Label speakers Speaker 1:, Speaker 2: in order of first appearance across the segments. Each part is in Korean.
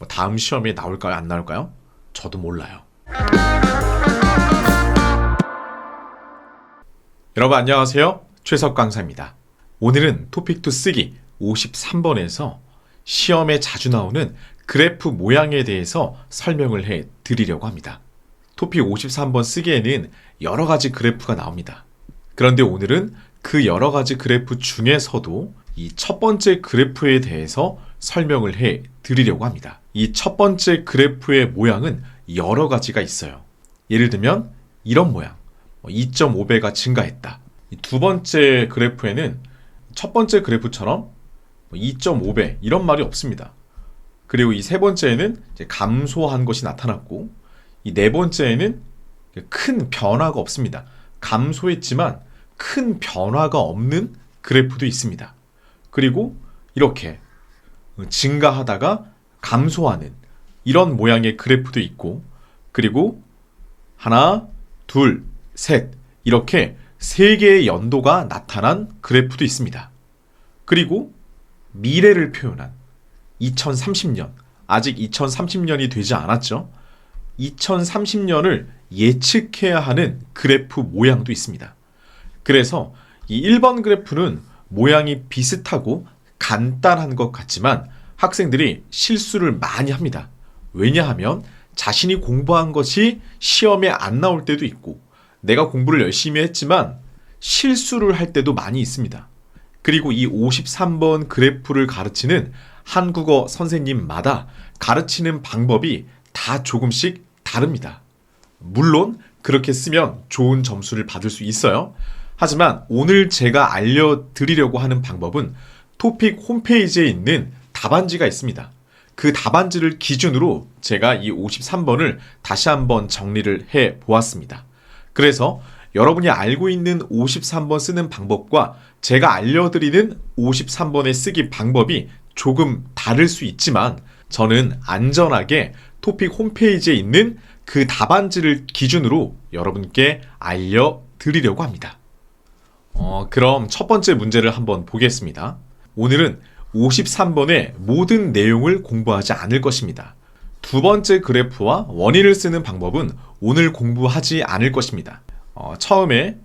Speaker 1: 뭐 다음 시험에 나올까요? 안 나올까요? 저도 몰라요. 여러분 안녕하세요. 최석 강사입니다. 오늘은 토픽2 쓰기 53번에서 시험에 자주 나오는 그래프 모양에 대해서 설명을 해 드리려고 합니다. 토픽 53번 쓰기에는 여러 가지 그래프가 나옵니다. 그런데 오늘은 그 여러 가지 그래프 중에서도 이 첫 번째 그래프에 대해서 설명을 해 드리려고 합니다. 이 첫 번째 그래프의 모양은 여러 가지가 있어요. 예를 들면 이런 모양. 2.5배가 증가했다. 이두 번째 그래프에는 첫 번째 그래프처럼 2.5배 이런 말이 없습니다. 그리고 이 세 번째에는 감소한 것이 나타났고 이 네 번째에는 큰 변화가 없습니다. 감소했지만 큰 변화가 없는 그래프도 있습니다. 그리고 이렇게 증가하다가 감소하는 이런 모양의 그래프도 있고 그리고 하나, 둘, 셋 이렇게 세 개의 연도가 나타난 그래프도 있습니다. 그리고 미래를 표현한 2030년 아직 2030년이 되지 않았죠. 2030년을 예측해야 하는 그래프 모양도 있습니다. 그래서 이 1번 그래프는 모양이 비슷하고 간단한 것 같지만 학생들이 실수를 많이 합니다. 왜냐하면 자신이 공부한 것이 시험에 안 나올 때도 있고 내가 공부를 열심히 했지만 실수를 할 때도 많이 있습니다. 그리고 이 53번 그래프를 가르치는 한국어 선생님마다 가르치는 방법이 다 조금씩 다릅니다. 물론 그렇게 쓰면 좋은 점수를 받을 수 있어요. 하지만 오늘 제가 알려드리려고 하는 방법은 토픽 홈페이지에 있는 답안지가 있습니다. 그 답안지를 기준으로 제가 이 53번을 다시 한번 정리를 해 보았습니다. 그래서 여러분이 알고 있는 53번 쓰는 방법과 제가 알려드리는 53번의 쓰기 방법이 조금 다를 수 있지만 저는 안전하게 토픽 홈페이지에 있는 그 답안지를 기준으로 여러분께 알려드리려고 합니다. 어, 그럼 첫 번째 문제를 한번 보겠습니다. 오늘은 53번의 모든 내용을 공부하지 않을 것입니다. 두 번째 그래프와 원인을 쓰는 방법은 오늘 공부하지 않을 것입니다. 어, 처음에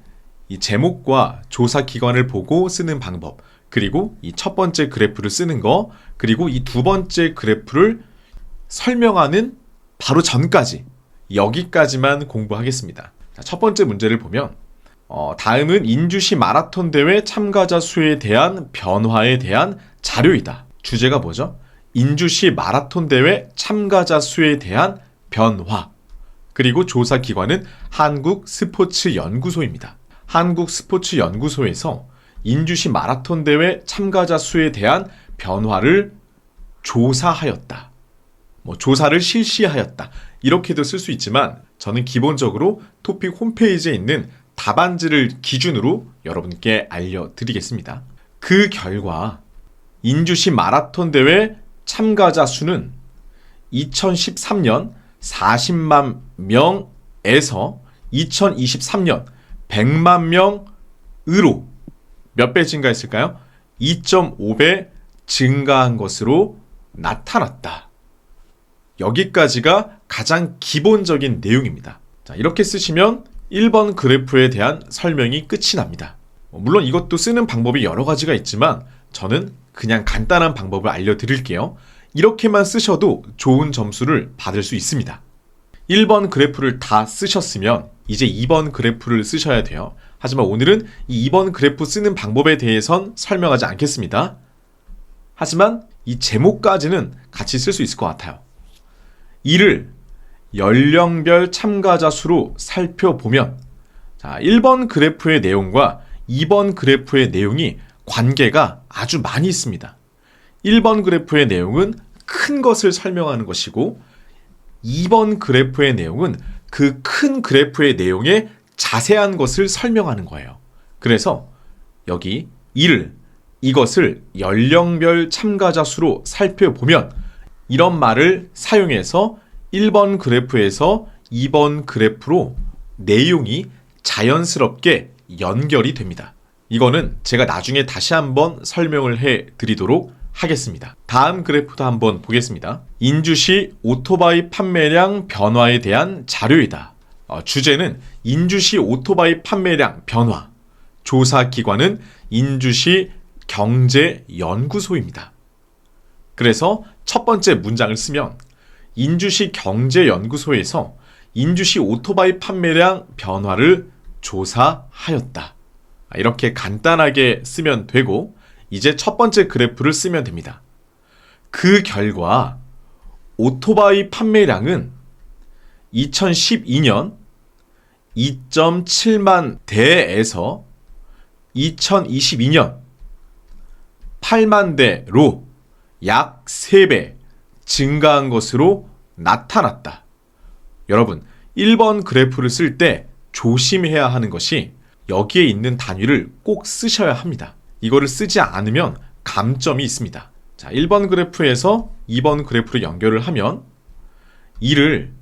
Speaker 1: 이 제목과 조사 기관을 보고 쓰는 방법, 그리고 이 첫 번째 그래프를 쓰는 거, 그리고 이 두 번째 그래프를 설명하는 바로 전까지, 여기까지만 공부하겠습니다. 자, 첫 번째 문제를 보면, 어, 다음은 인주시 마라톤 대회 참가자 수에 대한 변화에 대한 자료이다. 주제가 뭐죠? 인주시 마라톤 대회 참가자 수에 대한 변화. 그리고 조사 기관은 한국 스포츠 연구소입니다. 한국 스포츠 연구소에서 인주시 마라톤 대회 참가자 수에 대한 변화를 조사하였다. 뭐 조사를 실시하였다. 이렇게도 쓸 수 있지만 저는 기본적으로 토픽 홈페이지에 있는 답안지를 기준으로 여러분께 알려드리겠습니다. 그 결과 인주시 마라톤 대회 참가자 수는 2013년 40만 명에서 2023년 100만 명으로 몇 배 증가했을까요? 2.5배 증가한 것으로 나타났다. 여기까지가 가장 기본적인 내용입니다. 자, 이렇게 쓰시면 1번 그래프에 대한 설명이 끝이 납니다. 어, 물론 이것도 쓰는 방법이 여러 가지가 있지만 저는 그냥 간단한 방법을 알려드릴게요. 이렇게만 쓰셔도 좋은 점수를 받을 수 있습니다. 1번 그래프를 다 쓰셨으면 이제 2번 그래프를 쓰셔야 돼요. 하지만 오늘은 이 2번 그래프 쓰는 방법에 대해선 설명하지 않겠습니다. 하지만 이 제목까지는 같이 쓸 수 있을 것 같아요. 이를 연령별 참가자 수로 살펴보면 자, 1번 그래프의 내용과 2번 그래프의 내용이 관계가 아주 많이 있습니다. 1번 그래프의 내용은 큰 것을 설명하는 것이고 2번 그래프의 내용은 그 큰 그래프의 내용에 자세한 것을 설명하는 거예요. 그래서 여기 이를 이것을 연령별 참가자 수로 살펴보면 이런 말을 사용해서 1번 그래프에서 2번 그래프로 내용이 자연스럽게 연결이 됩니다. 이거는 제가 나중에 다시 한번 설명을 해 드리도록 하겠습니다. 다음 그래프도 한번 보겠습니다. 인주시 오토바이 판매량 변화에 대한 자료이다. 어, 주제는 인주시 오토바이 판매량 변화. 조사 기관은 인주시 경제연구소입니다. 그래서 첫 번째 문장을 쓰면 인주시 경제연구소에서 인주시 오토바이 판매량 변화를 조사하였다. 이렇게 간단하게 쓰면 되고 이제 첫 번째 그래프를 쓰면 됩니다. 그 결과 오토바이 판매량은 2012년 2.7만 대에서 2022년 8만 대로 약 3배 증가한 것으로 나타났다. 여러분, 1번 그래프를 쓸 때 조심해야 하는 것이 여기에 있는 단위를 꼭 쓰셔야 합니다. 이거를 쓰지 않으면 감점이 있습니다. 자, 1번 그래프에서 2번 그래프를 연결을 하면 이를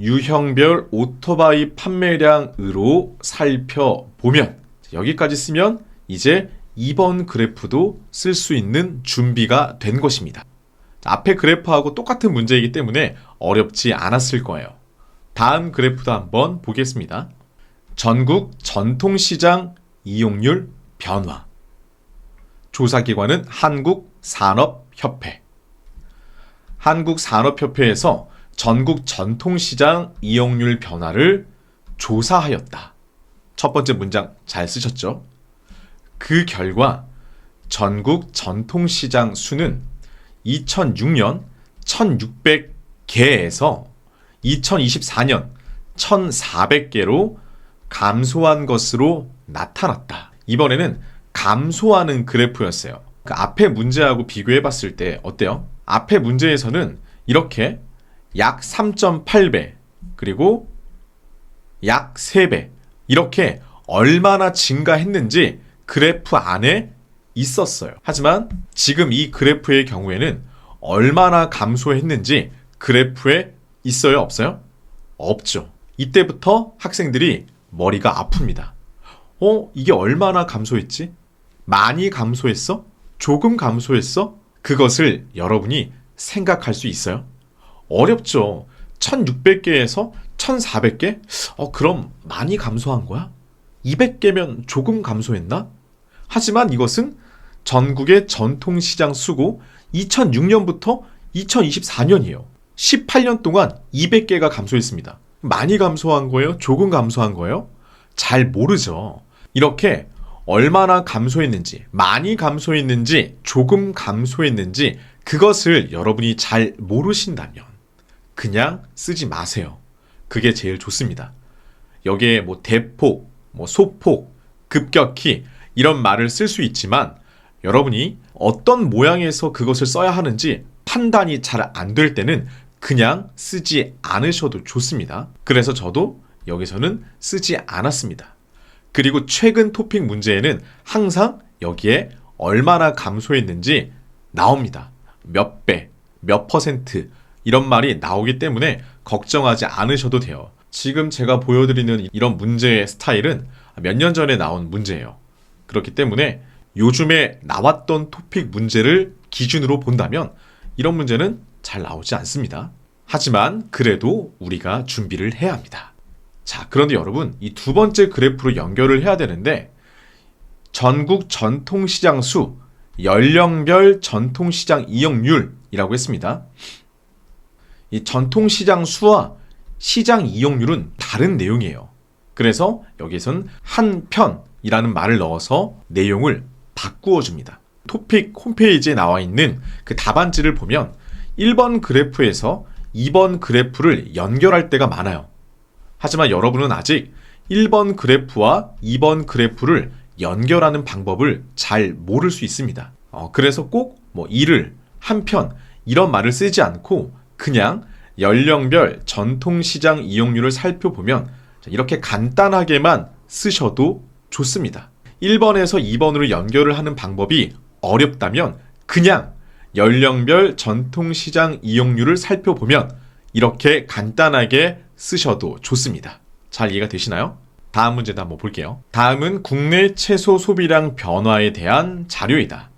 Speaker 1: 유형별 오토바이 판매량으로 살펴보면 여기까지 쓰면 이제 2번 그래프도 쓸 수 있는 준비가 된 것입니다. 자, 앞에 그래프하고 똑같은 문제이기 때문에 어렵지 않았을 거예요. 다음 그래프도 한번 보겠습니다. 전국 전통시장 이용률 변화. 조사기관은 한국산업협회. 한국산업협회에서 전국 전통시장 이용률 변화를 조사하였다. 첫 번째 문장 잘 쓰셨죠? 그 결과 전국 전통시장 수는 2006년 1600개에서 2024년 1400개로 감소한 것으로 나타났다. 이번에는 감소하는 그래프였어요. 그 앞에 문제하고 비교해 봤을 때 어때요? 앞에 문제에서는 이렇게 약 3.8배 그리고 약 3배 이렇게 얼마나 증가했는지 그래프 안에 있었어요. 하지만 지금 이 그래프의 경우에는 얼마나 감소했는지 그래프에 있어요? 없어요? 없죠. 이때부터 학생들이 머리가 아픕니다. 어, 이게 얼마나 감소했지? 많이 감소했어? 조금 감소했어? 그것을 여러분이 생각할 수 있어요? 어렵죠. 1600개에서 1400개? 어, 그럼 많이 감소한 거야? 200개면 조금 감소했나? 하지만 이것은 전국의 전통시장 수고 2006년부터 2024년이에요. 18년 동안 200개가 감소했습니다. 많이 감소한 거예요? 조금 감소한 거예요? 잘 모르죠. 이렇게 얼마나 감소했는지, 많이 감소했는지, 조금 감소했는지, 그것을 여러분이 잘 모르신다면, 그냥 쓰지 마세요. 그게 제일 좋습니다. 여기에 뭐 대폭, 뭐 소폭, 급격히 이런 말을 쓸 수 있지만, 여러분이 어떤 모양에서 그것을 써야 하는지 판단이 잘 안 될 때는 그냥 쓰지 않으셔도 좋습니다. 그래서 저도 여기서는 쓰지 않았습니다. 그리고 최근 토픽 문제에는 항상 여기에 얼마나 감소했는지 나옵니다. 몇 배, 몇 퍼센트 이런 말이 나오기 때문에 걱정하지 않으셔도 돼요. 지금 제가 보여드리는 이런 문제의 스타일은 몇 년 전에 나온 문제예요. 그렇기 때문에 요즘에 나왔던 토픽 문제를 기준으로 본다면 이런 문제는 잘 나오지 않습니다. 하지만 그래도 우리가 준비를 해야 합니다. 자, 그런데 여러분, 이 두 번째 그래프로 연결을 해야 되는데, 전국 전통시장 수, 연령별 전통시장 이용률이라고 했습니다. 이 전통시장 수와 시장 이용률은 다른 내용이에요. 그래서 여기선 한 편 이라는 말을 넣어서 내용을 바꾸어 줍니다. 토픽 홈페이지에 나와 있는 그 답안지를 보면 1번 그래프에서 2번 그래프를 연결할 때가 많아요. 하지만 여러분은 아직 1번 그래프와 2번 그래프를 연결하는 방법을 잘 모를 수 있습니다. 어, 그래서 꼭 뭐 이를 한편 이런 말을 쓰지 않고 그냥 연령별 전통시장 이용률을 살펴보면 이렇게 간단하게만 쓰셔도 좋습니다. 1번에서 2번으로 연결을 하는 방법이 어렵다면 그냥 연령별 전통시장 이용률을 살펴보면 이렇게 간단하게 쓰셔도 좋습니다. 잘 이해가 되시나요? 다음 문제도 한번 볼게요. 다음은 국내 채소 소비량 변화에 대한 자료이다.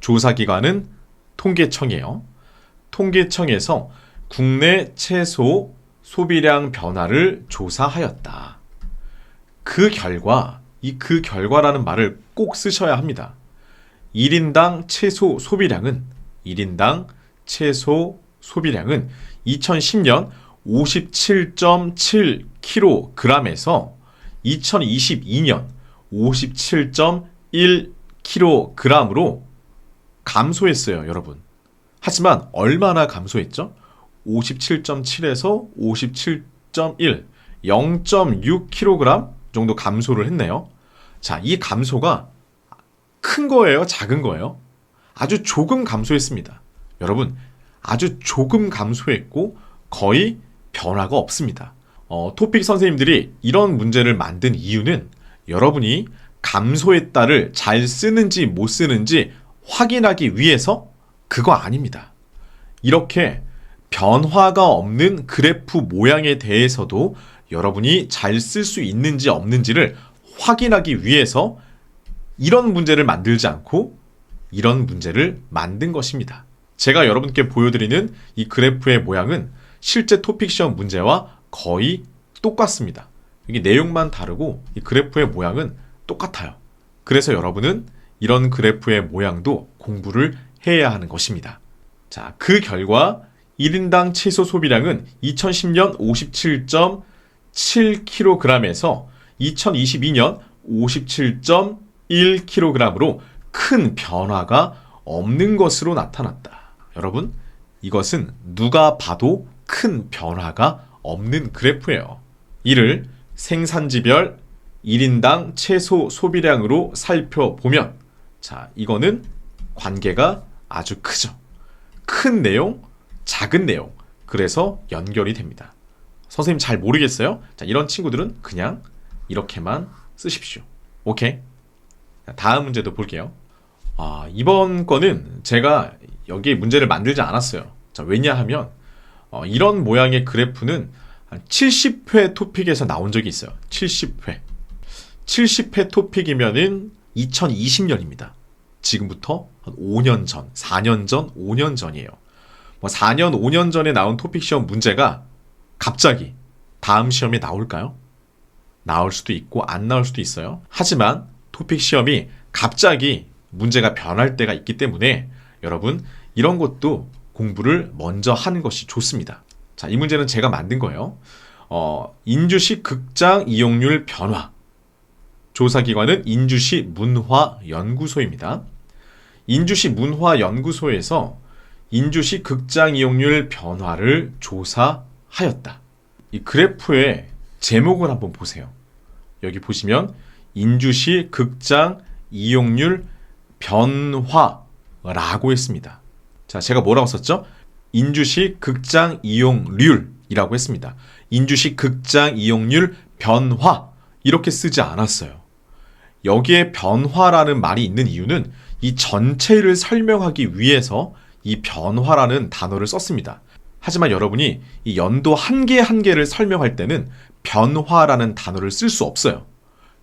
Speaker 1: 조사 기관은 통계청이에요. 통계청에서 국내 채소 소비량 변화를 조사하였다. 그 결과, 이 그 결과라는 말을 꼭 쓰셔야 합니다. 1인당 채소 소비량은 1인당 채소 소비량은 2010년 57.7kg에서 2022년 57.1kg으로 감소했어요, 여러분. 하지만 얼마나 감소했죠? 57.7에서 57.1, 0.6kg 정도 감소를 했네요. 자, 이 감소가 큰 거예요? 작은 거예요? 아주 조금 감소했습니다. 여러분, 아주 조금 감소했고 거의 변화가 없습니다. 어, 토픽 선생님들이 이런 문제를 만든 이유는 여러분이 감소했다를 잘 쓰는지 못 쓰는지 확인하기 위해서 그거 아닙니다. 이렇게 변화가 없는 그래프 모양에 대해서도 여러분이 잘 쓸 수 있는지 없는지를 확인하기 위해서 이런 문제를 만들지 않고 이런 문제를 만든 것입니다. 제가 여러분께 보여드리는 이 그래프의 모양은 실제 토픽 시험 문제와 거의 똑같습니다. 이게 내용만 다르고 이 그래프의 모양은 똑같아요. 그래서 여러분은 이런 그래프의 모양도 공부를 해야 하는 것입니다. 자, 그 결과 1인당 채소 소비량은 2010년 57.7kg에서 2022년 57.1kg으로 큰 변화가 없는 것으로 나타났다. 여러분, 이것은 누가 봐도 큰 변화가 없는 그래프예요. 이를 생산지별 1인당 채소 소비량으로 살펴보면 자, 이거는 관계가 아주 크죠. 큰 내용, 작은 내용. 그래서 연결이 됩니다. 선생님 잘 모르겠어요? 자, 이런 친구들은 그냥 이렇게만 쓰십시오. 오케이? 자, 다음 문제도 볼게요. 아, 이번 거는 제가 여기에 문제를 만들지 않았어요. 자, 왜냐하면 어, 이런 모양의 그래프는 한 70회 토픽에서 나온 적이 있어요. 70회. 70회 토픽이면은 2020년입니다. 지금부터 한 5년 전, 4년 전, 5년 전이에요. 뭐 4년, 5년 전에 나온 토픽 시험 문제가 갑자기 다음 시험에 나올까요? 나올 수도 있고 안 나올 수도 있어요. 하지만 토픽 시험이 갑자기 문제가 변할 때가 있기 때문에 여러분 이런 것도 공부를 먼저 하는 것이 좋습니다. 자, 이 문제는 제가 만든 거예요. 어, 인주시 극장 이용률 변화. 조사기관은 인주시 문화연구소입니다. 인주시 문화연구소에서 인주시 극장 이용률 변화를 조사하였다. 이 그래프의 제목을 한번 보세요. 여기 보시면 인주시 극장 이용률 변화라고 했습니다. 자, 제가 뭐라고 썼죠? 인주시 극장 이용률이라고 했습니다. 인주시 극장 이용률 변화 이렇게 쓰지 않았어요. 여기에 변화라는 말이 있는 이유는 이 전체를 설명하기 위해서 이 변화라는 단어를 썼습니다. 하지만 여러분이 이 연도 한 개 한 개를 설명할 때는 변화라는 단어를 쓸 수 없어요.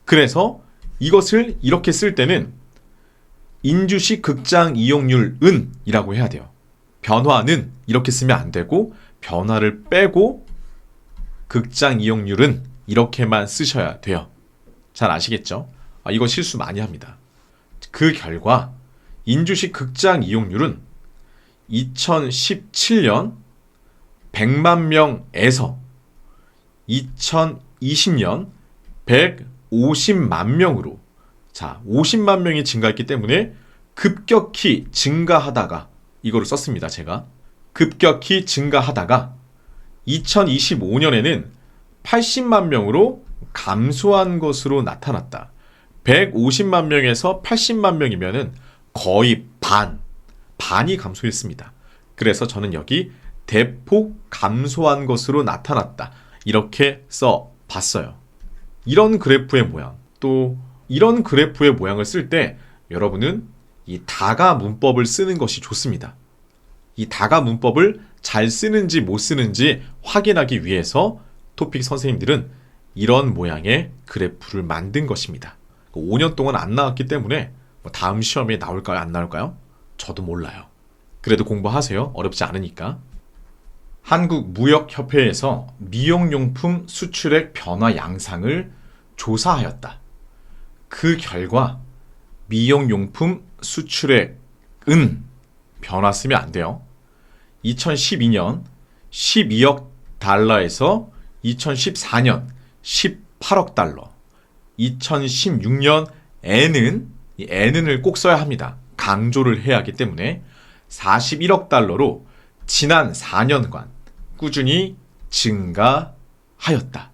Speaker 1: 그래서 이것을 이렇게 쓸 때는 인주시 극장 이용률은 이라고 해야 돼요. 변화는 이렇게 쓰면 안 되고 변화를 빼고 극장 이용률은 이렇게만 쓰셔야 돼요. 잘 아시겠죠? 아, 이거 실수 많이 합니다. 그 결과 인주시 극장 이용률은 2017년 100만 명에서 2020년 150만 명으로 자, 50만 명이 증가했기 때문에 급격히 증가하다가 이거를 썼습니다, 제가. 급격히 증가하다가 2025년에는 80만 명으로 감소한 것으로 나타났다. 150만 명에서 80만 명이면은 거의 반, 반이 감소했습니다. 그래서 저는 여기 대폭 감소한 것으로 나타났다. 이렇게 써 봤어요. 이런 그래프의 모양, 또 이런 그래프의 모양을 쓸 때 여러분은 이 다가 문법을 쓰는 것이 좋습니다. 이 다가 문법을 잘 쓰는지 못 쓰는지 확인하기 위해서 토픽 선생님들은 이런 모양의 그래프를 만든 것입니다. 5년 동안 안 나왔기 때문에 뭐 다음 시험에 나올까요? 안 나올까요? 저도 몰라요. 그래도 공부하세요. 어렵지 않으니까. 한국무역협회에서 미용용품 수출액 변화 양상을 조사하였다. 그 결과 미용용품 수출액은 변화 쓰면 안 돼요. 2012년 12억 달러에서 2014년 18억 달러, 2016년 N은 이 N을 꼭 써야 합니다. 강조를 해야 하기 때문에 41억 달러로 지난 4년간 꾸준히 증가하였다.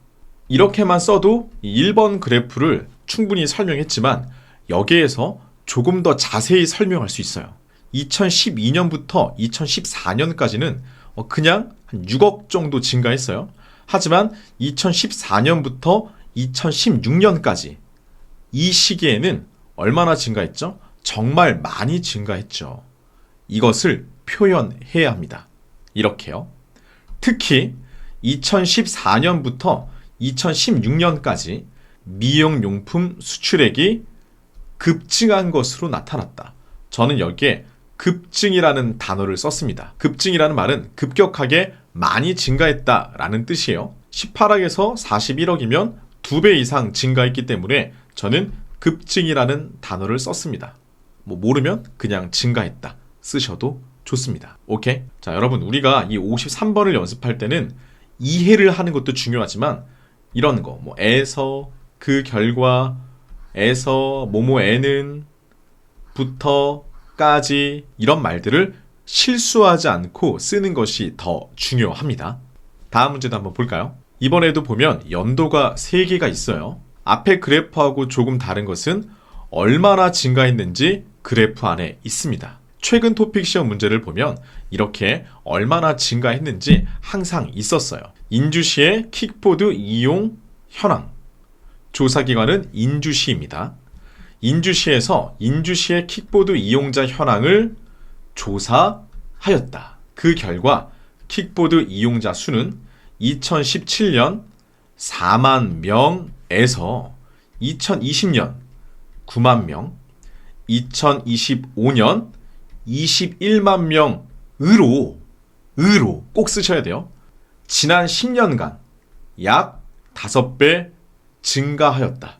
Speaker 1: 이렇게만 써도 이 1번 그래프를 충분히 설명했지만 여기에서 조금 더 자세히 설명할 수 있어요. 2012년부터 2014년까지는 어, 그냥 한 6억 정도 증가했어요. 하지만 2014년부터 2016년까지 이 시기에는 얼마나 증가했죠? 정말 많이 증가했죠. 이것을 표현해야 합니다. 이렇게요. 특히 2014년부터 2016년까지 미용용품 수출액이 급증한 것으로 나타났다. 저는 여기에 급증이라는 단어를 썼습니다. 급증이라는 말은 급격하게 많이 증가했다 라는 뜻이에요. 18억에서 41억이면 2배 이상 증가했기 때문에 저는 급증이라는 단어를 썼습니다. 뭐 모르면 그냥 증가했다 쓰셔도 좋습니다. 오케이? 자, 여러분 우리가 이 53번을 연습할 때는 이해를 하는 것도 중요하지만 이런 거, 뭐 에서 그 결과 에서 뭐뭐에는 부터까지 이런 말들을 실수하지 않고 쓰는 것이 더 중요합니다. 다음 문제도 한번 볼까요? 이번에도 보면 연도가 3개가 있어요. 앞에 그래프하고 조금 다른 것은 얼마나 증가했는지 그래프 안에 있습니다. 최근 토픽 시험 문제를 보면 이렇게 얼마나 증가했는지 항상 있었어요. 인주시의 킥보드 이용 현황. 조사기관은 인주시입니다. 인주시에서 인주시의 킥보드 이용자 현황을 조사하였다. 그 결과 킥보드 이용자 수는 2017년 4만 명에서 2020년 9만 명, 2025년 21만 명으로 으로 꼭 쓰셔야 돼요. 지난 10년간 약 5배 증가하였다.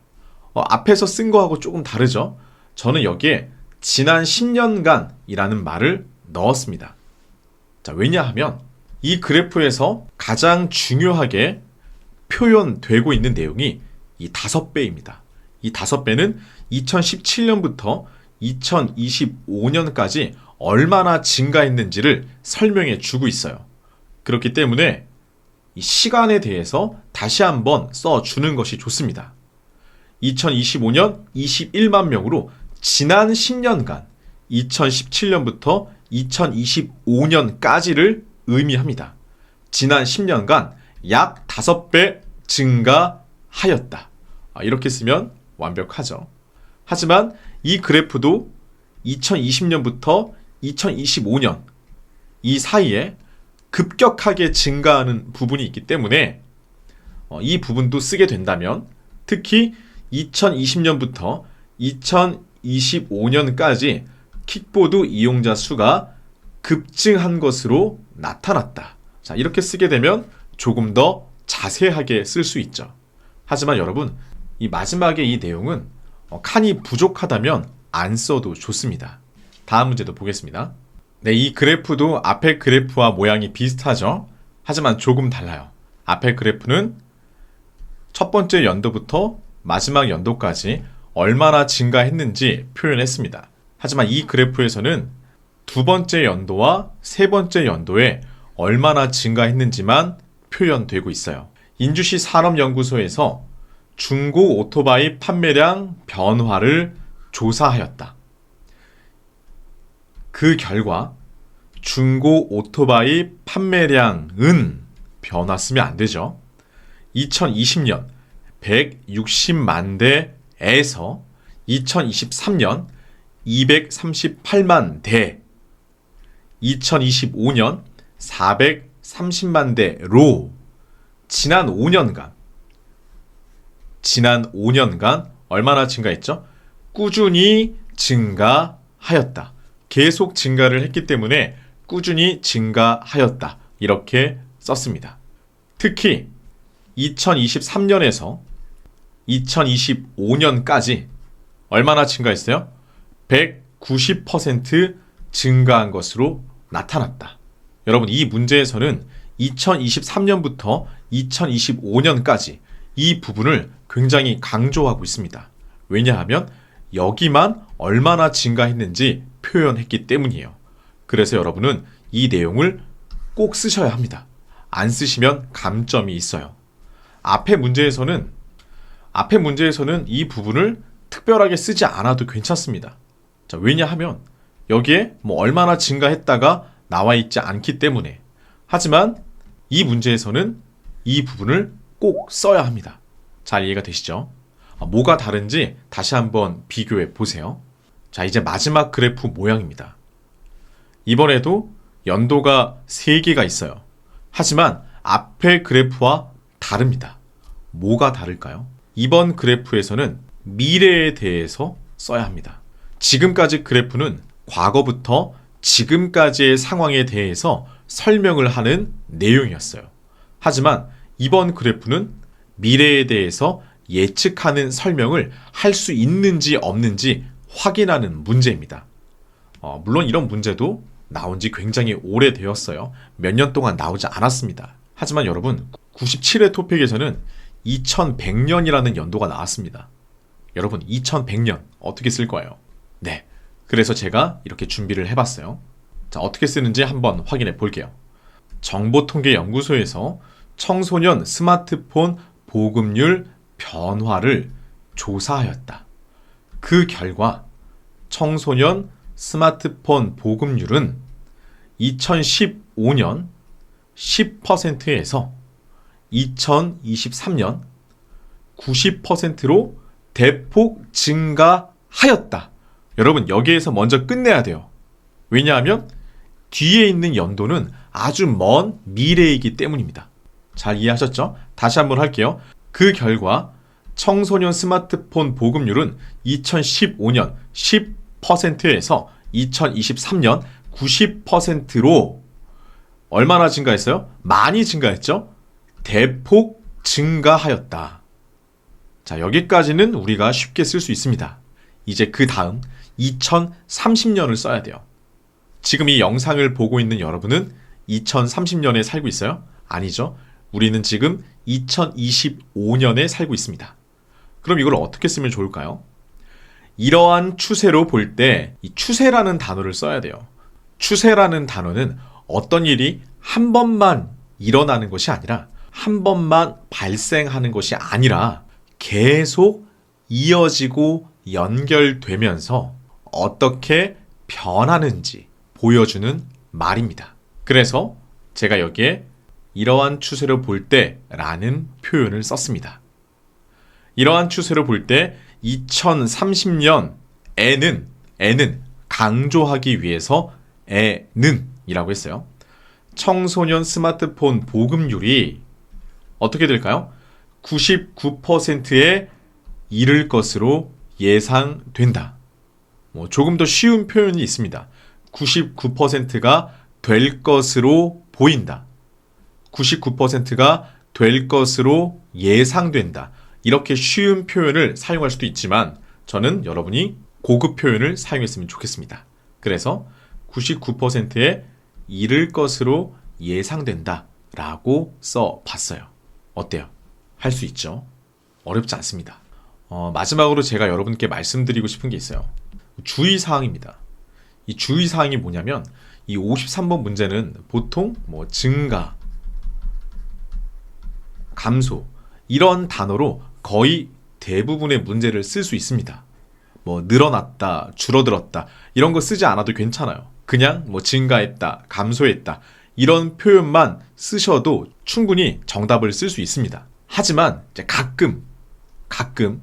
Speaker 1: 어, 앞에서 쓴 거하고 조금 다르죠? 저는 여기에 지난 10년간이라는 말을 넣었습니다. 자, 왜냐하면 이 그래프에서 가장 중요하게 표현되고 있는 내용이 이 다섯 배입니다. 이 다섯 배는 2017년부터 2025년까지 얼마나 증가했는지를 설명해 주고 있어요. 그렇기 때문에 이 시간에 대해서 다시 한번 써 주는 것이 좋습니다. 2025년 21만 명으로 지난 10년간 2017년부터 2025년까지를 의미합니다. 지난 10년간 약 5배 증가하였다. 아, 이렇게 쓰면 완벽하죠. 하지만 이 그래프도 2020년부터 2025년 이 사이에 급격하게 증가하는 부분이 있기 때문에 어, 이 부분도 쓰게 된다면 특히 2020년부터 2025년까지 킥보드 이용자 수가 급증한 것으로 나타났다. 자, 이렇게 쓰게 되면 조금 더 자세하게 쓸 수 있죠. 하지만 여러분, 이 마지막에 이 내용은 어, 칸이 부족하다면 안 써도 좋습니다. 다음 문제도 보겠습니다. 네, 이 그래프도 앞의 그래프와 모양이 비슷하죠? 하지만 조금 달라요. 앞의 그래프는 첫 번째 연도부터 마지막 연도까지 얼마나 증가했는지 표현했습니다. 하지만 이 그래프에서는 두 번째 연도와 세 번째 연도에 얼마나 증가했는지만 표현되고 있어요. 인주시 산업연구소에서 중고 오토바이 판매량 변화를 조사하였다. 그 결과 중고 오토바이 판매량은 변화 쓰면 안 되죠. 2020년 160만 대에서 2023년 238만 대, 2025년 430만 대로 지난 5년간 지난 5년간 얼마나 증가했죠? 꾸준히 증가하였다. 계속 증가를 했기 때문에 꾸준히 증가하였다. 이렇게 썼습니다. 특히 2023년에서 2025년까지 얼마나 증가했어요? 190% 증가한 것으로 나타났다. 여러분, 이 문제에서는 2023년부터 2025년까지 이 부분을 굉장히 강조하고 있습니다. 왜냐하면 여기만 얼마나 증가했는지 표현했기 때문이에요. 그래서 여러분은 이 내용을 꼭 쓰셔야 합니다. 안 쓰시면 감점이 있어요. 앞에 문제에서는 앞에 문제에서는 이 부분을 특별하게 쓰지 않아도 괜찮습니다. 자, 왜냐하면 여기에 뭐 얼마나 증가했다가 나와 있지 않기 때문에. 하지만 이 문제에서는 이 부분을 꼭 써야 합니다. 잘 이해가 되시죠? 아, 뭐가 다른지 다시 한번 비교해 보세요. 자, 이제 마지막 그래프 모양입니다. 이번에도 연도가 3개가 있어요. 하지만 앞의 그래프와 다릅니다. 뭐가 다를까요? 이번 그래프에서는 미래에 대해서 써야 합니다. 지금까지 그래프는 과거부터 지금까지의 상황에 대해서 설명을 하는 내용이었어요. 하지만 이번 그래프는 미래에 대해서 예측하는 설명을 할 수 있는지 없는지 확인하는 문제입니다. 어, 물론 이런 문제도 나온 지 굉장히 오래되었어요. 몇 년 동안 나오지 않았습니다. 하지만 여러분, 97회 토픽에서는 2100년이라는 연도가 나왔습니다. 여러분, 2100년 어떻게 쓸 거예요? 네. 그래서 제가 이렇게 준비를 해봤어요. 자, 어떻게 쓰는지 한번 확인해 볼게요. 정보통계연구소에서 청소년 스마트폰 보급률 변화를 조사하였다. 그 결과 청소년 스마트폰 보급률은 2015년 10%에서 2023년 90%로 대폭 증가하였다. 여러분, 여기에서 먼저 끝내야 돼요. 왜냐하면 뒤에 있는 연도는 아주 먼 미래이기 때문입니다. 잘 이해하셨죠? 다시 한번 할게요. 그 결과 청소년 스마트폰 보급률은 2015년 10%에서 2023년 90%로 얼마나 증가했어요? 많이 증가했죠? 대폭 증가하였다. 자, 여기까지는 우리가 쉽게 쓸 수 있습니다. 이제 그 다음 2030년을 써야 돼요. 지금 이 영상을 보고 있는 여러분은 2030년에 살고 있어요? 아니죠. 우리는 지금 2025년에 살고 있습니다. 그럼 이걸 어떻게 쓰면 좋을까요? 이러한 추세로 볼 때 이 추세라는 단어를 써야 돼요. 추세라는 단어는 어떤 일이 한 번만 일어나는 것이 아니라 한 번만 발생하는 것이 아니라 계속 이어지고 연결되면서 어떻게 변하는지 보여주는 말입니다. 그래서 제가 여기에 이러한 추세로 볼 때 라는 표현을 썼습니다. 이러한 추세로 볼때 2030년 에는 에는 강조하기 위해서 에는 이라고 했어요. 청소년 스마트폰 보급률이 어떻게 될까요? 99%에 이를 것으로 예상된다. 뭐 조금 더 쉬운 표현이 있습니다. 99%가 될 것으로 보인다. 99%가 될 것으로 예상된다. 이렇게 쉬운 표현을 사용할 수도 있지만 저는 여러분이 고급 표현을 사용했으면 좋겠습니다. 그래서 99%에 이를 것으로 예상된다. 라고 써 봤어요. 어때요? 할 수 있죠? 어렵지 않습니다. 어, 마지막으로 제가 여러분께 말씀드리고 싶은 게 있어요. 주의사항입니다. 이 주의사항이 뭐냐면 이 53번 문제는 보통 뭐 증가, 감소 이런 단어로 거의 대부분의 문제를 쓸 수 있습니다. 뭐 늘어났다, 줄어들었다 이런 거 쓰지 않아도 괜찮아요. 그냥 뭐 증가했다, 감소했다 이런 표현만 쓰셔도 충분히 정답을 쓸 수 있습니다. 하지만 가끔 가끔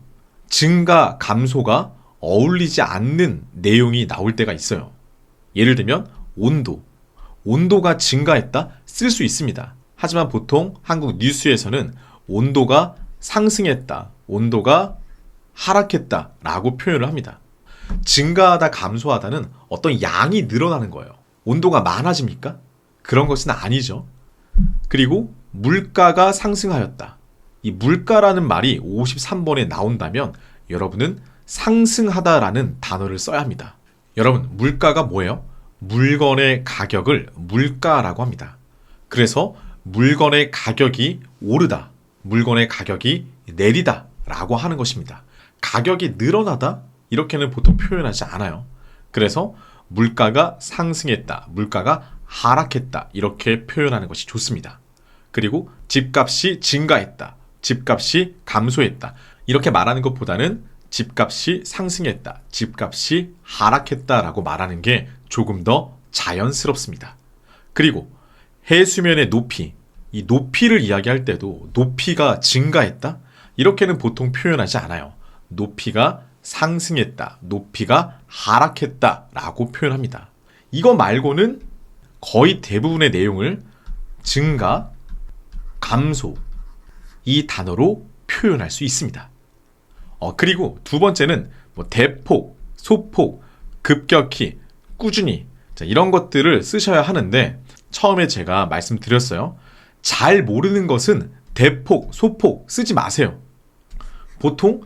Speaker 1: 증가, 감소가 어울리지 않는 내용이 나올 때가 있어요. 예를 들면 온도. 온도가 증가했다 쓸 수 있습니다. 하지만 보통 한국 뉴스에서는 온도가 상승했다, 온도가 하락했다 라고 표현을 합니다. 증가하다 감소하다는 어떤 양이 늘어나는 거예요. 온도가 많아집니까? 그런 것은 아니죠. 그리고 물가가 상승하였다. 이 물가라는 말이 53번에 나온다면 여러분은 상승하다라는 단어를 써야 합니다. 여러분, 물가가 뭐예요? 물건의 가격을 물가라고 합니다. 그래서 물건의 가격이 오르다, 물건의 가격이 내리다 라고 하는 것입니다. 가격이 늘어나다? 이렇게는 보통 표현하지 않아요. 그래서 물가가 상승했다, 물가가 하락했다, 이렇게 표현하는 것이 좋습니다. 그리고 집값이 증가했다, 집값이 감소했다, 이렇게 말하는 것보다는 집값이 상승했다, 집값이 하락했다 라고 말하는 게 조금 더 자연스럽습니다. 그리고 해수면의 높이, 이 높이를 이야기할 때도 높이가 증가했다? 이렇게는 보통 표현하지 않아요. 높이가 상승했다, 높이가 하락했다 라고 표현합니다. 이거 말고는 거의 대부분의 내용을 증가, 감소, 이 단어로 표현할 수 있습니다. 어, 그리고 두 번째는 뭐 대폭, 소폭, 급격히, 꾸준히 자, 이런 것들을 쓰셔야 하는데 처음에 제가 말씀드렸어요. 잘 모르는 것은 대폭, 소폭 쓰지 마세요. 보통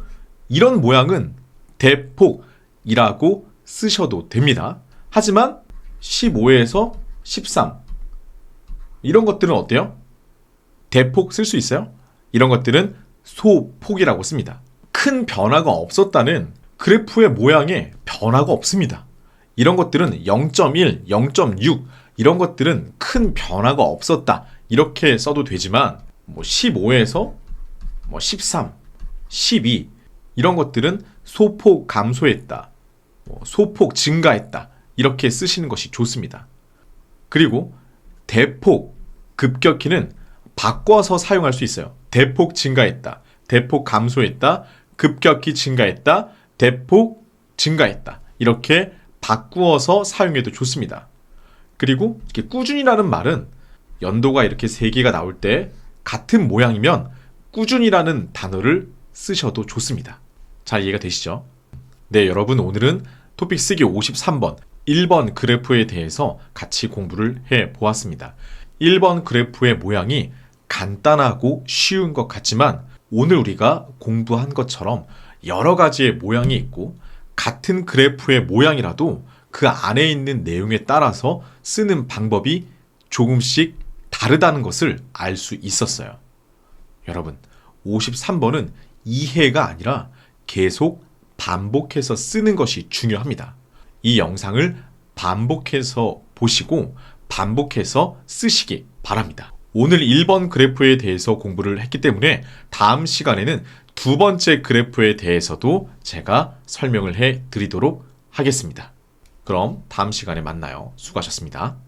Speaker 1: 이런 모양은 대폭이라고 쓰셔도 됩니다. 하지만 15에서 13 이런 것들은 어때요? 대폭 쓸 수 있어요? 이런 것들은 소폭이라고 씁니다. 큰 변화가 없었다는 그래프의 모양에 변화가 없습니다. 이런 것들은 0.1, 0.6 이런 것들은 큰 변화가 없었다. 이렇게 써도 되지만 뭐 15에서 뭐 13, 12 이런 것들은 소폭 감소했다. 뭐 소폭 증가했다. 이렇게 쓰시는 것이 좋습니다. 그리고 대폭 급격히는 바꿔서 사용할 수 있어요. 대폭 증가했다. 대폭 감소했다. 급격히 증가했다. 대폭 증가했다. 이렇게 바꾸어서 사용해도 좋습니다. 그리고 이렇게 꾸준히라는 말은 연도가 이렇게 세 개가 나올 때 같은 모양이면 꾸준히라는 단어를 쓰셔도 좋습니다. 잘 이해가 되시죠? 네, 여러분 오늘은 토픽 쓰기 53번 1번 그래프에 대해서 같이 공부를 해 보았습니다. 1번 그래프의 모양이 간단하고 쉬운 것 같지만 오늘 우리가 공부한 것처럼 여러 가지의 모양이 있고 같은 그래프의 모양이라도 그 안에 있는 내용에 따라서 쓰는 방법이 조금씩 다르다는 것을 알 수 있었어요. 여러분, 53번은 이해가 아니라 계속 반복해서 쓰는 것이 중요합니다. 이 영상을 반복해서 보시고 반복해서 쓰시기 바랍니다. 오늘 1번 그래프에 대해서 공부를 했기 때문에 다음 시간에는 두 번째 그래프에 대해서도 제가 설명을 해 드리도록 하겠습니다. 그럼 다음 시간에 만나요. 수고하셨습니다.